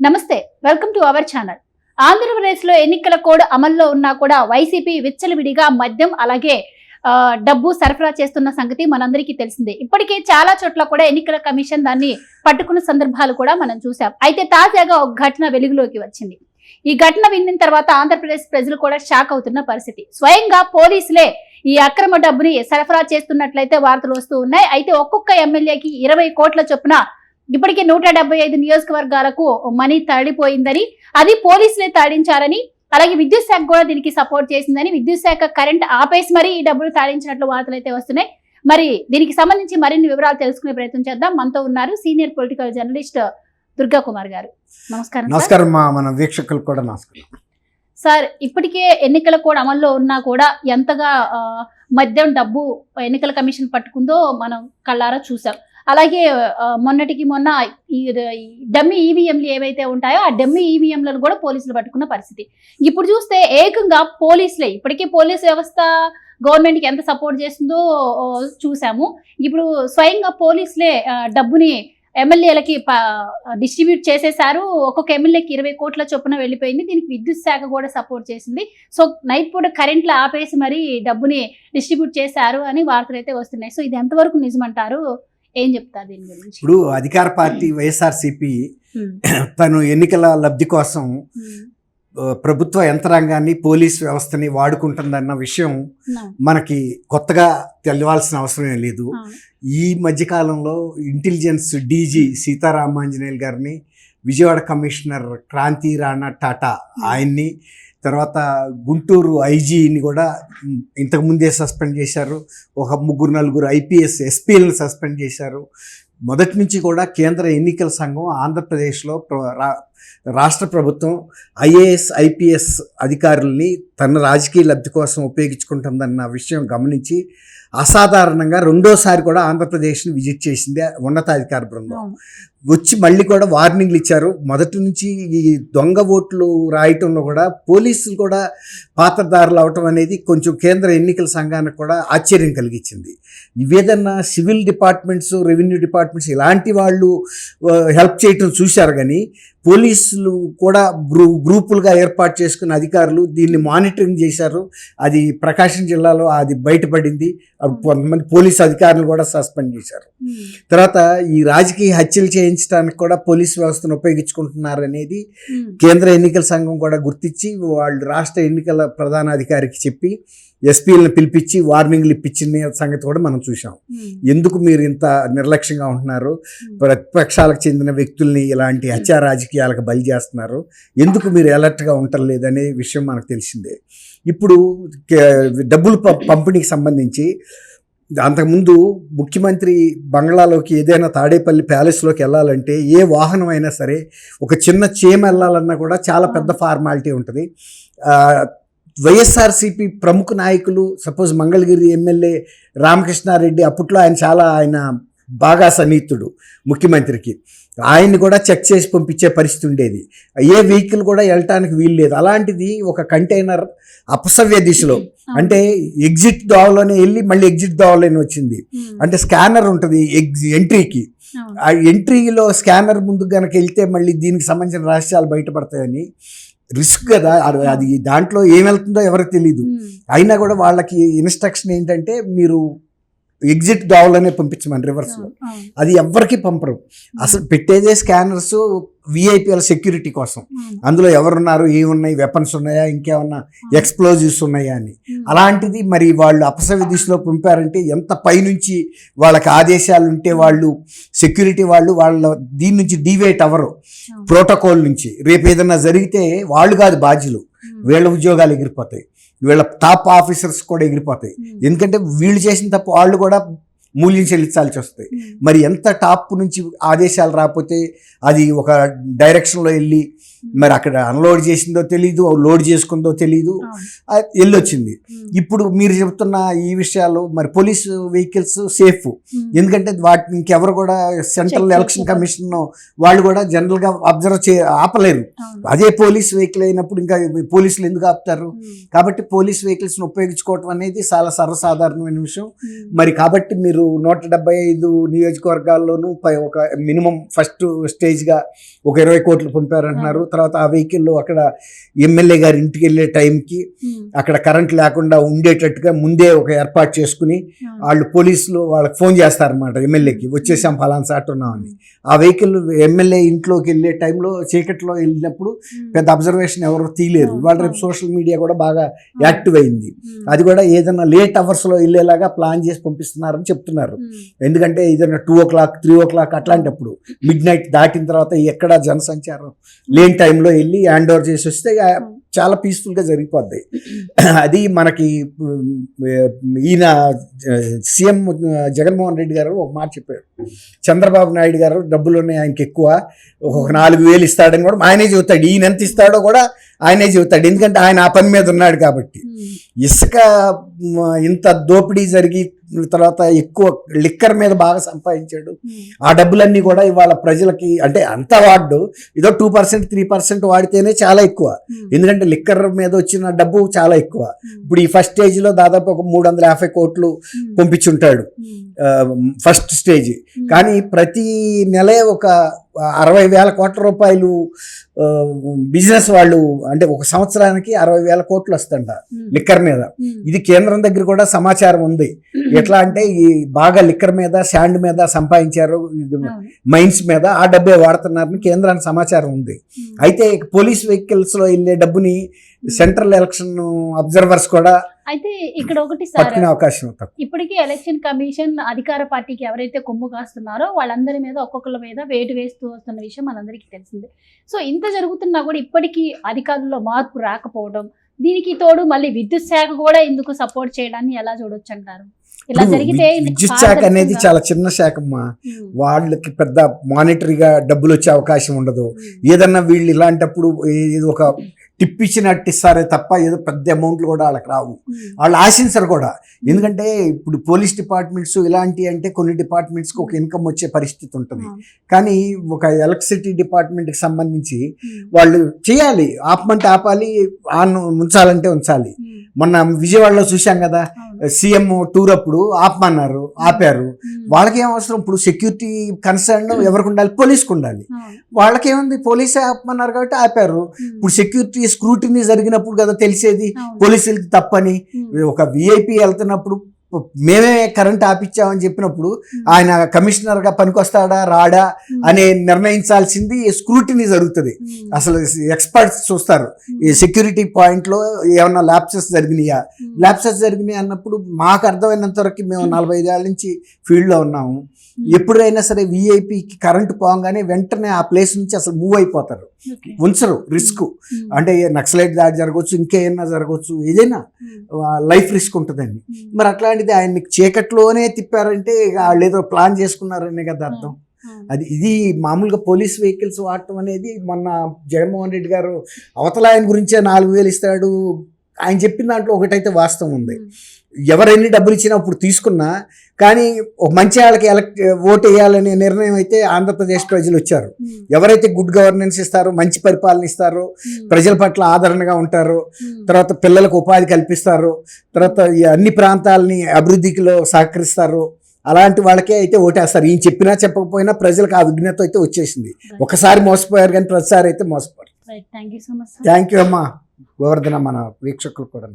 నమస్తే welcome to our channel. ఆంధ్రప్రదేశ్లో ఎన్నికల కోడ్ అమల్లో ఉన్నా కూడా వైసీపీ విచ్చలవిడిగా మద్యం అలాగే డబ్బు సరఫరా చేస్తున్న సంగతి మనందరికీ తెలిసిందే. ఇప్పటికే చాలా చోట్ల కూడా ఎన్నికల కమిషన్ దాన్ని పట్టుకున్న సందర్భాలు కూడా మనం చూసాం అయితే తాజాగా ఒక ఘటన వెలుగులోకి వచ్చింది. ఈ ఘటన విన్న తర్వాత ఆంధ్రప్రదేశ్ ప్రజలు కూడా షాక్ అవుతున్న పరిస్థితి. స్వయంగా పోలీసులే ఈ అక్రమ డబ్బుని సరఫరా చేస్తున్నట్లయితే వార్తలు వస్తూ ఉన్నాయి. అయితే ఒక్కొక్క ఎమ్మెల్యేకి ఇరవై కోట్ల చొప్పున ఇప్పటికే నూట డెబ్బై ఐదు నియోజకవర్గాలకు మనీ తడిపోయిందని అది పోలీసులే తాడించారని అలాగే విద్యుత్ శాఖ కూడా దీనికి సపోర్ట్ చేసిందని విద్యుత్ శాఖ కరెంట్ ఆపేసి మరీ ఈ డబ్బులు తాడించినట్లు వార్తలు అయితే వస్తున్నాయి. మరి దీనికి సంబంధించి మరిన్ని వివరాలు తెలుసుకునే ప్రయత్నం చేద్దాం. మనతో ఉన్నారు senior political journalist Durga Kumar గారు. నమస్కారం మన వీక్షకులకు కూడా నమస్కారం. సార్ ఇప్పటికే ఎన్నికల కోడ్ అమల్లో ఉన్నా కూడా ఎంతగా మద్యం డబ్బు ఎన్నికల కమిషన్ పట్టుకుందో మనం కళ్ళారా చూసాం. అలాగే మొన్నటికి మొన్న ఈ ఈ డమ్మీ ఈవీఎంలు ఏవైతే ఉంటాయో ఆ డమ్మీ ఈవీఎంలను కూడా పోలీసులు పట్టుకున్న పరిస్థితి. ఇప్పుడు చూస్తే ఏకంగా పోలీసులే ఇప్పటికే పోలీస్ వ్యవస్థ గవర్నమెంట్కి ఎంత సపోర్ట్ చేస్తుందో చూసాము. ఇప్పుడు స్వయంగా పోలీసులే డబ్బుని ఎమ్మెల్యేలకి డిస్ట్రిబ్యూట్ చేసేసారు ఒక్కొక్క ఎమ్మెల్యేకి ఇరవై కోట్ల చొప్పున వెళ్ళిపోయింది. దీనికి విద్యుత్ శాఖ కూడా సపోర్ట్ చేసింది. సో నైట్ పూట కరెంట్లు ఆపేసి మరి డబ్బుని డిస్ట్రిబ్యూట్ చేశారు అని వార్తలు అయితే వస్తున్నాయి. సో ఇది ఎంతవరకు నిజమంటారు? ఏం చెప్తారు దీని గురించి? ఇప్పుడు అధికార పార్టీ వైఎస్ఆర్సిపి తను ఎన్నికల లబ్ధి కోసం ప్రభుత్వ యంత్రాంగాన్ని పోలీస్ వ్యవస్థని వాడుకుంటుందన్న విషయం మనకి కొత్తగా తెలవాల్సిన అవసరం లేదు. ఈ మధ్యకాలంలో ఇంటెలిజెన్స్ డీజీ సీతారామాంజనేయులు గారిని విజయవాడ కమిషనర్ క్రాంతి రాణా టాటా ఆయన్ని తర్వాత గుంటూరు ఐజీని కూడా ఇంతకుముందే సస్పెండ్ చేశారు. ఒక ముగ్గురు నలుగురు ఐపీఎస్ ఎస్పీలను సస్పెండ్ చేశారు. మొదటి నుంచి కూడా కేంద్ర ఎన్నికల సంఘం ఆంధ్రప్రదేశ్లో ప్ర- రా- రాష్ట్ర ప్రభుత్వం ఐఏఎస్ ఐపీఎస్ అధికారుల్ని తన రాజకీయ లబ్ధి కోసం ఉపయోగించుకుంటుందన్న విషయం గమనించి అసాధారణంగా రెండోసారి కూడా ఆంధ్రప్రదేశ్ని విజిట్ చేసింది ఉన్నతాధికార బృందం. వచ్చి మళ్ళీ కూడా వార్నింగ్లు ఇచ్చారు. మొదటి నుంచి ఈ దొంగ ఓట్లు రాయటంలో కూడా పోలీసులు కూడా పాత్రదారులు అవటం అనేది కొంచెం కేంద్ర ఎన్నికల సంఘానికి కూడా ఆశ్చర్యం కలిగించింది. ఇవేదన్నా సివిల్ డిపార్ట్మెంట్స్ రెవెన్యూ డిపార్ట్మెంట్స్ ఇలాంటి వాళ్ళు హెల్ప్ చేయటం చూశారు కానీ పోలీసులు కూడా గ్రూ గ్రూపులుగా ఏర్పాటు చేసుకున్న అధికారులు దీన్ని మానిటరింగ్ చేశారు. అది ప్రకాశం జిల్లాలో అది బయటపడింది. అప్పుడు కొంతమంది పోలీసు అధికారులు కూడా సస్పెండ్ చేశారు. ఉమ్, తర్వాత ఈ రాజకీయ హత్యలు చేయించడానికి కూడా పోలీస్ వ్యవస్థను ఉపయోగించుకుంటున్నారు అనేది ఉమ్, కేంద్ర ఎన్నికల సంఘం కూడా గుర్తించి వాళ్ళు రాష్ట్ర ఎన్నికల ప్రధానాధికారికి చెప్పి ఎస్పీలను పిలిపించి వార్నింగ్లు ఇప్పించిన సంగతి కూడా మనం చూసాం ఎందుకు మీరు ఇంత నిర్లక్ష్యంగా ఉంటున్నారు? ప్రతిపక్షాలకు చెందిన వ్యక్తుల్ని ఇలాంటి హత్యా రాజకీయాలకు బలి చేస్తున్నారు. ఎందుకు మీరు అలర్ట్గా ఉండలేదనే విషయం మనకు తెలిసిందే. ఇప్పుడు డబ్బులు ప- పంపిణీకి సంబంధించి అంతకుముందు ముఖ్యమంత్రి బంగ్లాలోకి ఏదైనా తాడేపల్లి ప్యాలెస్లోకి వెళ్ళాలంటే ఏ వాహనం అయినా సరే ఒక చిన్న చేమ వెళ్ళాలన్నా కూడా చాలా పెద్ద ఫార్మాలిటీ ఉంటుంది. వైఎస్ఆర్సీపీ ప్రముఖ నాయకులు సపోజ్ మంగళగిరి ఎమ్మెల్యే రామకృష్ణారెడ్డి అప్పట్లో ఆయన చాలా ఆయన బాగా సన్నిహితుడు ముఖ్యమంత్రికి. ఆయన్ని కూడా చెక్ చేసి పంపించే పరిస్థితి ఉండేది. ఏ వెహికల్ కూడా వెళ్ళటానికి వీలు లేదు. అలాంటిది ఒక కంటైనర్ అపసవ్య దిశలో అంటే ఎగ్జిట్ దోవలోనే వెళ్ళి మళ్ళీ ఎగ్జిట్ దోవలోనే వచ్చింది. అంటే స్కానర్ ఉంటుంది ఎగ్జి ఎంట్రీకి. ఆ ఎంట్రీలో స్కానర్ ముందు గనక వెళ్తే మళ్ళీ దీనికి సంబంధించిన రహస్యాలు బయటపడతాయని రిస్క్ కదా అది- దాంట్లో ఏం వెళ్తుందో ఎవరికి తెలియదు ఉమ్, అయినా కూడా వాళ్ళకి ఇన్స్ట్రక్షన్ ఏంటంటే మీరు ఎగ్జిట్ దోవలోనే పంపించమని రివర్స్లో అది ఎవ్వరికి పంపరు. అసలు పెట్టేదే స్కానర్స్ విఐపిఎల్ సెక్యూరిటీ కోసం. అందులో ఎవరున్నారు ఏమున్నాయి వెపన్స్ ఉన్నాయా ఇంకేమన్నా ఎక్స్ప్లోజివ్స్ ఉన్నాయా అని. అలాంటిది మరి వాళ్ళు అపసవ్య దిశలో పంపారంటే ఎంత పైనుంచి వాళ్ళకి ఆదేశాలు ఉంటే వాళ్ళు సెక్యూరిటీ వాళ్ళు వాళ్ళ దీని నుంచి డివేట్ అవ్వరు. ప్రోటోకాల్ నుంచి. రేపు ఏదైనా జరిగితే వాళ్ళు కాదు బాధ్యులు. వీళ్ళ ఉద్యోగాలు ఎగిరిపోతాయి. వీళ్ళ టాప్ ఆఫీసర్స్ కూడా ఎగిరిపోతాయి. ఉమ్, ఎందుకంటే వీళ్ళు చేసిన తప్పు వాళ్ళు కూడా మూల్యం చెల్లించాల్సి వస్తాయి. ఉమ్, మరి ఎంత టాప్ నుంచి ఆదేశాలు రాకపోతే అది ఒక డైరెక్షన్లో వెళ్ళి మరి అక్కడ అన్లోడ్ చేసిందో తెలీదు లోడ్ చేసుకుందో తెలీదు వెళ్ళొచ్చింది. ఇప్పుడు మీరు చెప్తున్న ఈ విషయాలు మరి పోలీస్ వెహికల్స్ సేఫ్. ఎందుకంటే వాటిని ఇంకెవరు కూడా సెంట్రల్ ఎలక్షన్. కమిషన్ వాళ్ళు కూడా జనరల్గా అబ్జర్వ్ చే ఆపలేరు. అదే పోలీస్ వెహికల్ అయినప్పుడు ఇంకా పోలీసులు ఎందుకు ఆపుతారు. కాబట్టి పోలీస్ వెహికల్స్ ఉపయోగించుకోవటం అనేది చాలా సర్వసాధారణమైన విషయం. మరి కాబట్టి మీరు నూట డెబ్బై ఐదు నియోజకవర్గాల్లోనూ ఒక మినిమం ఫస్ట్ స్టేజ్గా ఒక ఇరవై కోట్లు పంపారంటున్నారు తర్వాత ఆ వెహికల్లో అక్కడ ఎమ్మెల్యే గారి ఇంటికి వెళ్ళే టైంకి. అక్కడ కరెంట్ లేకుండా ఉండేటట్టుగా ముందే ఒక ఏర్పాటు చేసుకుని. వాళ్ళు పోలీసులు వాళ్ళకి ఫోన్ చేస్తారన్నమాట ఎమ్మెల్యేకి వచ్చేసాం ఫలానా సాట్ ఉన్నామని ఆ వెహికల్ ఎమ్మెల్యే ఇంట్లోకి వెళ్ళే టైంలో చీకట్లో వెళ్ళినప్పుడు. పెద్ద అబ్జర్వేషన్ ఎవరు తీయలేరు వాళ్ళ రేపు. సోషల్ మీడియా కూడా బాగా. యాక్టివ్ అయింది. అది కూడా ఏదైనా లేట్ అవర్స్లో వెళ్ళేలాగా ప్లాన్ చేసి పంపిస్తున్నారని చెప్తున్నారు. ఎందుకంటే ఏదైనా two o'clock three o'clock అట్లాంటప్పుడు మిడ్ నైట్ దాటిన తర్వాత ఎక్కడ జనసంచారం లేని టైంలో వెళ్ళి హ్యాండ్ ఓవర్ చేసి వస్తే చాలా పీస్ఫుల్గా జరిగిపోద్ది. అది మనకి ఈయన సీఎం జగన్మోహన్ రెడ్డి గారు ఒక మాట చెప్పారు. చంద్రబాబు నాయుడు గారు డబ్బులు ఉన్నాయి ఆయనకి ఎక్కువ ఒక నాలుగు వేలు ఇస్తాడని కూడా ఆయనే చెబుతాడు. ఈయన ఎంత ఇస్తాడో కూడా ఆయనే చెబుతాడు ఎందుకంటే ఆయన ఆ పని మీద ఉన్నాడు కాబట్టి. ఇసుక ఇంత దోపిడీ జరిగి తర్వాత ఎక్కువ లిక్కర్ మీద బాగా సంపాదించాడు. ఆ డబ్బులన్నీ కూడా ఇవాళ ప్రజలకి అంటే అంత వాడు ఏదో టూ పర్సెంట్ త్రీ పర్సెంట్ వాడితేనే చాలా ఎక్కువ. ఎందుకంటే లిక్కర్ మీద వచ్చిన డబ్బు చాలా ఎక్కువ. ఇప్పుడు ఈ ఫస్ట్ స్టేజ్లో దాదాపు ఒక మూడు వందల యాభై కోట్లు. పంపించుంటాడు. First stage. కానీ ప్రతి నెలే ఒక అరవై వేల కోట్ల రూపాయలు బిజినెస్ వాళ్ళు అంటే ఒక సంవత్సరానికి అరవై వేల కోట్లు వస్తుంట. లిక్కర్ మీద. ఇది కేంద్రం దగ్గర కూడా సమాచారం ఉంది ఎట్లా అంటే ఈ బాగా లిక్కర్ మీద శాండ్ మీద సంపాదించారు. మైన్స్ మీద ఆ డబ్బే వాడుతున్నారని కేంద్రానికి సమాచారం ఉంది. అయితే పోలీస్ వెహికల్స్లో వెళ్ళే డబ్బుని సెంట్రల్ ఎలక్షన్ అబ్జర్వర్స్ కూడా అయితే ఇక్కడ ఒకటి సార్ అవకాశం ఇప్పటికీ ఎలక్షన్ కమిషన్ అధికార పార్టీకి ఎవరైతే కొమ్ము కాస్తున్నారో వాళ్ళందరి మీద ఒక్కొక్కరి మీద వేటు వేస్తూ వస్తున్న విషయం మనందరికీ తెలిసిందే. సో ఇంత జరుగుతున్నా కూడా ఇప్పటికీ అధికారుల్లో మార్పు రాకపోవడం దీనికి తోడు మళ్ళీ విద్యుత్ శాఖ కూడా ఇందుకు సపోర్ట్ చేయడాన్ని ఎలా చూడొచ్చు అంటారు? ఇలా జరిగితే విద్యుత్ శాఖ అనేది చాలా చిన్న శాఖ అమ్మా. ఉమ్, వాళ్ళకి పెద్ద మానిటరీగా డబ్బులు వచ్చే అవకాశం ఉండదు. ఉమ్, ఏదన్నా వీళ్ళు ఇలాంటప్పుడు ఏదో ఒక టిప్ ఇచ్చినట్టు ఇస్తారే తప్ప ఏదో పెద్ద అమౌంట్లు కూడా వాళ్ళకి రావు. వాళ్ళు ఆశించరు కూడా. ఎందుకంటే ఇప్పుడు పోలీస్ డిపార్ట్మెంట్స్ ఇలాంటి అంటే కొన్ని డిపార్ట్మెంట్స్కి ఒక ఇన్కమ్ వచ్చే పరిస్థితి ఉంటుంది. కానీ ఒక ఎలక్ట్రిసిటీ డిపార్ట్మెంట్కి సంబంధించి వాళ్ళు చేయాలి. ఆపమంటే ఆపాలి ఆన్ ఉంచాలంటే ఉంచాలి. మొన్న విజయవాడలో చూశాం కదా. సీఎం టూర్ అప్పుడు ఆపమన్నారు ఆపారు. వాళ్ళకి ఏం అవసరం ఇప్పుడు సెక్యూరిటీ కన్సర్న్ ఎవరికి ఉండాలి పోలీస్కి ఉండాలి. వాళ్ళకేముంది? పోలీసే ఆపమన్నారు కాబట్టి ఆపారు. ఇప్పుడు సెక్యూరిటీ స్క్రూటినీ జరిగినప్పుడు కదా తెలిసేది. పోలీసులకి తప్పని. ఒక విఐపి వెళ్తున్నప్పుడు మేమే కరెంట్ ఆపిచ్చామని చెప్పినప్పుడు ఆయన కమిషనర్గా పనికొస్తాడా రాడా అనే నిర్ణయించాల్సింది స్క్రూటినీ జరుగుతుంది. అసలు ఎక్స్పర్ట్స్ చూస్తారు. ఈ సెక్యూరిటీ పాయింట్లో ఏమన్నా ల్యాప్సెస్ జరిగినాయా? ల్యాప్సెస్ జరిగినాయి అన్నప్పుడు మాకు అర్థమైనంత వరకు మేము. నలభై ఐదేళ్ళ నుంచి ఫీల్డ్లో ఉన్నాము. ఎప్పుడైనా సరే విఐపికి కరెంట్ పోగానే వెంటనే ఆ ప్లేస్ నుంచి అసలు మూవ్ అయిపోతారు. ఉంచరు రిస్క్. ఉమ్, అంటే నక్సలైట్ దాడి జరగవచ్చు ఇంకేమైనా జరగవచ్చు ఏదైనా ఉమ్, లైఫ్ రిస్క్ ఉంటుందండి మరి అట్లాంటిది ఆయన్ని చీకట్లోనే తిప్పారంటే వాళ్ళు ఏదో ప్లాన్ చేసుకున్నారనే కదా అర్థం. అది ఇది మామూలుగా పోలీస్ వెహికల్స్ వాడటం అనేది మొన్న జగన్మోహన్ రెడ్డి గారు అవతల ఆయన గురించే నాలుగు వేలు ఇస్తాడు ఆయన చెప్పిన దాంట్లో ఒకటైతే వాస్తవం ఉంది. ఎవరెన్ని డబ్బులు ఇచ్చినా అప్పుడు తీసుకున్నా కానీ ఒక మంచి వాళ్ళకి ఎలక్ట్ ఓటు వేయాలనే నిర్ణయం అయితే ఆంధ్రప్రదేశ్ ప్రజలు వచ్చారు. ఎవరైతే గుడ్ గవర్నెన్స్ ఇస్తారో మంచి పరిపాలన ఇస్తారో ప్రజల పట్ల ఆదరణగా ఉంటారో తర్వాత పిల్లలకు ఉపాధి కల్పిస్తారు తర్వాత అన్ని ప్రాంతాలని అభివృద్ధికిలో సహకరిస్తారు అలాంటి వాళ్ళకే అయితే ఓటేస్తారు. ఈయన చెప్పినా చెప్పకపోయినా ప్రజలకు ఆ విఘ్నత అయితే వచ్చేసింది. ఒకసారి మోసపోయారు కానీ ప్రతిసారి అయితే మోసపోయారు థ్యాంక్ యూ అమ్మా. గోవర్ధన మన వీక్షకులు కూడా